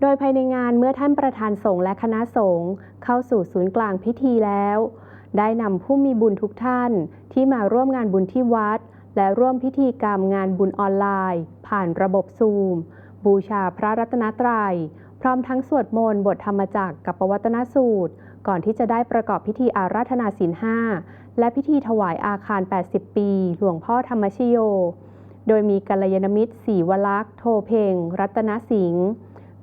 โดยภายในงานเมื่อท่านประธานสงฆ์และคณะสงฆ์เข้าสู่ศูนย์กลางพิธีแล้ว ได้นำผู้มีบุญทุกท่านที่มาร่วมงานบุญที่วัด และร่วมพิธีกรรมงานบุญออนไลน์ ผ่านระบบซูม บูชาพระรัตนตรัย พร้อมทั้งสวดมนต์บทธรรมจักรกับปวัตนสูตร ก่อนที่จะได้ประกอบพิธีอาราธนาศีลห้าและพิธีถวายอาคาร 80 ปี หลวงพ่อธรรมชโย โดยมีกัลยาณมิตรศรีวลักษ์โทเพง รัตนสิงห์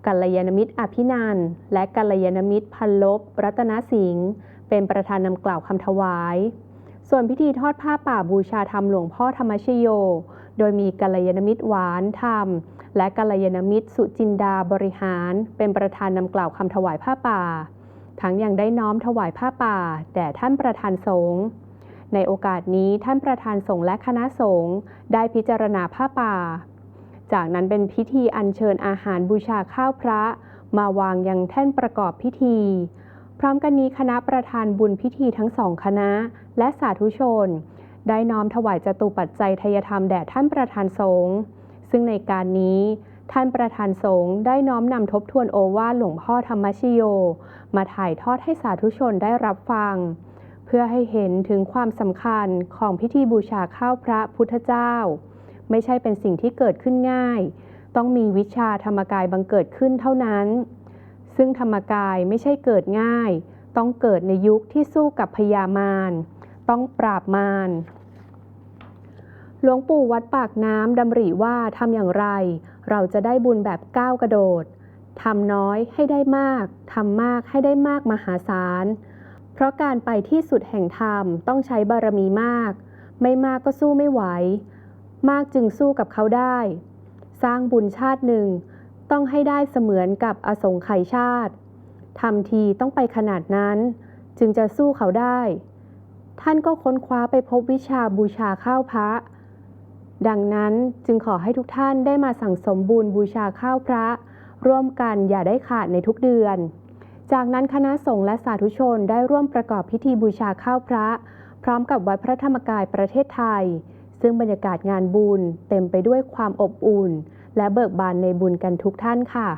กัลยาณมิตรอภินันและกัลยาณมิตรพันลบ รัตนสิงห์เป็นประธานนำกล่าวคำถวาย ส่วนพิธีทอดผ้าป่าบูชาธรรมหลวงพ่อธรรมชโย โดยมีกัลยาณมิตรหวานธรรม และกัลยาณมิตรสุจินดาบริหาร เป็นประธานนำกล่าวคำถวายผ้าป่า ทั้งยังได้น้อมถวายผ้าป่าแด่ท่านประธานสงฆ์ในโอกาสนี้ท่านประธานสงฆ์และคณะสงฆ์ได้พิจารณาผ้าป่า จากนั้นเป็นพิธีอัญเชิญอาหารบูชาข้าวพระ มาวางยังแท่นประกอบพิธี พร้อมกันนี้คณะประธานบุญพิธีทั้งสองคณะ และสาธุชน ได้น้อมถวายจตุปัจจัยทยธรรมแด่ท่านประธานสงฆ์ซึ่งในการนี้ท่านประธานสงฆ์ได้น้อมนำทบทวนโอวาทหลวงพ่อธรรมชโย มาถ่ายทอดให้สาธุชนได้รับฟัง เพื่อให้เห็นถึงความสำคัญของพิธีบูชาข้าวพระพุทธเจ้า ไม่ใช่เป็นสิ่งที่เกิดขึ้นง่าย ต้องมีวิชาธรรมกายบังเกิดขึ้นเท่านั้น ซึ่งธรรมกายไม่ใช่เกิดง่าย ต้องเกิดในยุคที่สู้กับพยามารต้องปราบมารหลวงปู่วัดปากน้ำดำริว่าทำอย่างไร เราจะได้บุญแบบก้าวกระโดดทำน้อยให้ได้มากทำมากให้ได้มากมหาศาล เพราะการไปที่สุดแห่งธรรมต้องใช้บารมีมาก ไม่มากก็สู้ไม่ไหว มากจึงสู้กับเขาได้ สร้างบุญชาติหนึ่ง ต้องให้ได้เสมือนกับอสงไขยชาติทำทีต้องไปขนาดนั้น จึงจะสู้เขาได้ ท่านก็ค้นคว้าไปพบวิชาบูชาข้าวพระ ดังนั้นจึงขอให้ทุกท่านได้มาสั่งสมบุญบูชาข้าวพระ ร่วมกันอย่าได้ขาดในทุกเดือน จากนั้นคณะสงฆ์และสาธุชนได้ร่วมประกอบพิธีบูชาข้าวพระ พร้อมกับวัดพระธรรมกายประเทศไทย ซึ่งบรรยากาศงานบุญเต็มไปด้วยความอบอุ่น และเบิกบานในบุญกันทุกท่านค่ะ